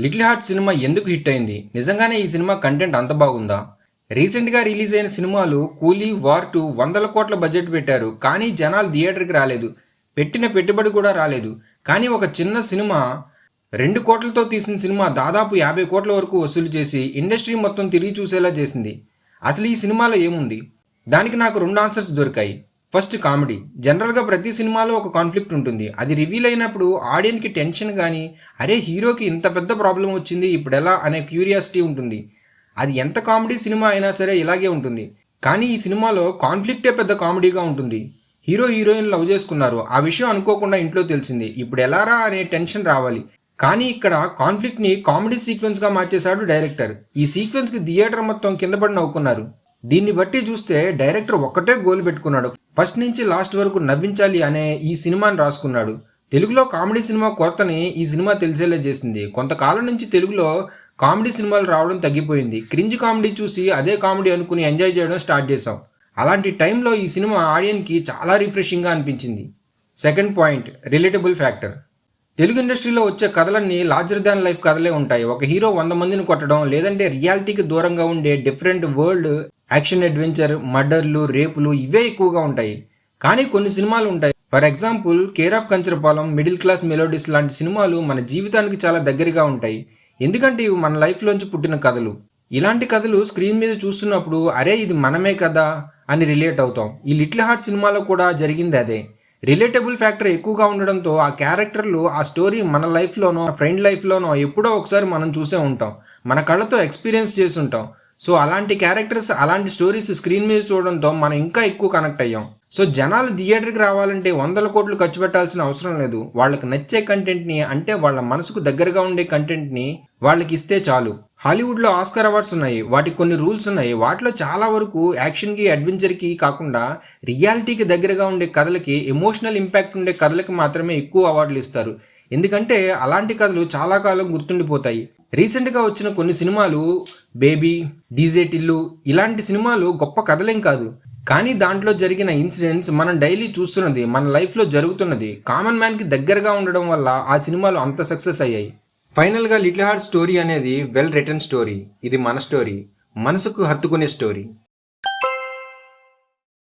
Little heart cinema ఎందుకు hit అయింది? నిజంగానే ఈ సినిమా కంటెంట్ అంత బాగుందా? రీసెంట్గా రిలీజ్ అయిన సినిమాలు కూలీ వార్ టూ వందల కోట్ల బడ్జెట్ పెట్టారు. కానీ జనాలు థియేటర్కి రాలేదు. పెట్టిన పెట్టుబడి కూడా రాలేదు. కానీ ఒక చిన్న సినిమా రెండు కోట్లతో తీసిన సినిమా దాదాపు యాభై కోట్ల వరకు వసూలు చేసి ఇండస్ట్రీ మొత్తం తిరిగి చూసేలా చేసింది. అసలు ఈ సినిమాలో ఏముంది? దానికి నాకు రెండు ఆన్సర్స్ దొరికాయి. First comedy. జనరల్గా ప్రతి సినిమాలో ఒక కాన్ఫ్లిక్ట్ ఉంటుంది. అది రివీల్ అయినప్పుడు ఆడియన్కి టెన్షన్ కానీ అరే హీరోకి ఇంత పెద్ద ప్రాబ్లం వచ్చింది ఇప్పుడు ఎలా అనే క్యూరియాసిటీ ఉంటుంది. అది ఎంత కామెడీ సినిమా అయినా సరే ఇలాగే ఉంటుంది. కానీ ఈ సినిమాలో కాన్ఫ్లిక్టే పెద్ద కామెడీగా ఉంటుంది. హీరో హీరోయిన్ లవ్ చేసుకున్నారు. ఆ విషయం అనుకోకుండా ఇంట్లో తెలిసింది. ఇప్పుడు ఎలారా అనే టెన్షన్ రావాలి. కానీ ఇక్కడ కాన్ఫ్లిక్ట్ని కామెడీ సీక్వెన్స్గా మార్చేశాడు డైరెక్టర్. ఈ సీక్వెన్స్కి థియేటర్ మొత్తం కింద పడి నవ్వుకున్నారు. దీన్ని బట్టి చూస్తే డైరెక్టర్ ఒక్కటే గోల్ పెట్టుకున్నాడు. ఫస్ట్ నుంచి లాస్ట్ వరకు నవ్వించాలి అనే ఈ సినిమాని రాసుకున్నాడు. తెలుగులో కామెడీ సినిమా కొరతని ఈ సినిమా తెలిసేలా చేసింది. కొంతకాలం నుంచి తెలుగులో కామెడీ సినిమాలు రావడం తగ్గిపోయింది. క్రింజ్ కామెడీ చూసి అదే కామెడీ అనుకుని ఎంజాయ్ చేయడం స్టార్ట్ చేసాం అలాంటి టైంలో ఈ సినిమా ఆడియన్కి చాలా రిఫ్రెషింగ్గా అనిపించింది. Second point relatable factor. Telugu ఇండస్ట్రీలో వచ్చే కథలన్నీ లార్జర్ దాన్ లైఫ్ కథలే ఉంటాయి. ఒక హీరో వంద మందిని కొట్టడం లేదంటే రియాలిటీకి దూరంగా ఉండే డిఫరెంట్ వరల్డ్ యాక్షన్ అడ్వెంచర్ మర్డర్లు రేపులు ఇవే ఎక్కువగా ఉంటాయి. కానీ కొన్ని సినిమాలు ఉంటాయి. For example care of Kancharapalem middle class melodies లాంటి సినిమాలు మన జీవితానికి చాలా దగ్గరగా ఉంటాయి. ఎందుకంటే ఇవి మన లైఫ్లోంచి పుట్టిన కథలు. ఇలాంటి కథలు స్క్రీన్ మీద చూస్తున్నప్పుడు అరే ఇది మనమే కదా అని రిలేట్ అవుతాం. ఈ లిటిల్ హార్ట్ సినిమాలో కూడా జరిగింది అదే. రిలేటబుల్ ఫ్యాక్టర్ ఎక్కువగా ఉండడంతో ఆ క్యారెక్టర్లు ఆ స్టోరీ మన లైఫ్లోనో ఫ్రెండ్ లైఫ్లోనో ఎప్పుడో ఒకసారి మనం చూసే ఉంటాం. మన కళ్ళతో ఎక్స్పీరియన్స్ చేసి ఉంటాం. సో అలాంటి క్యారెక్టర్స్ అలాంటి స్టోరీస్ స్క్రీన్ మీద చూడడంతో మనం ఇంకా ఎక్కువ కనెక్ట్ అయ్యాం. సో జనాలు థియేటర్కి రావాలంటే వందల కోట్లు ఖర్చు పెట్టాల్సిన అవసరం లేదు. వాళ్ళకి నచ్చే కంటెంట్ని అంటే వాళ్ళ మనసుకు దగ్గరగా ఉండే కంటెంట్ని వాళ్ళకి ఇస్తే చాలు. హాలీవుడ్లో ఆస్కర్ అవార్డ్స్ ఉన్నాయి. వాటికి కొన్ని రూల్స్ ఉన్నాయి. వాటిలో చాలా వరకు యాక్షన్కి అడ్వెంచర్కి కాకుండా రియాలిటీకి దగ్గరగా ఉండే కథలకి ఎమోషనల్ ఇంపాక్ట్ ఉండే కథలకి మాత్రమే ఎక్కువ అవార్డులు ఇస్తారు. ఎందుకంటే అలాంటి కథలు చాలా కాలం గుర్తుండిపోతాయి. రీసెంట్గా వచ్చిన కొన్ని సినిమాలు బేబీ డీజే టిల్లు ఇలాంటి సినిమాలు గొప్ప కథలేం కాదు. కానీ దాంట్లో జరిగిన ఇన్సిడెంట్స్ మనం డైలీ చూస్తున్నది మన లైఫ్లో జరుగుతున్నది. కామన్ మ్యాన్కి దగ్గరగా ఉండడం వల్ల ఆ సినిమాలు అంత సక్సెస్ అయ్యాయి. ఫైనల్గా లిటిల్ హార్ట్ స్టోరీ అనేది వెల్ రిటర్న్ స్టోరీ. ఇది మన స్టోరీ. మనసుకు హత్తుకునే స్టోరీ.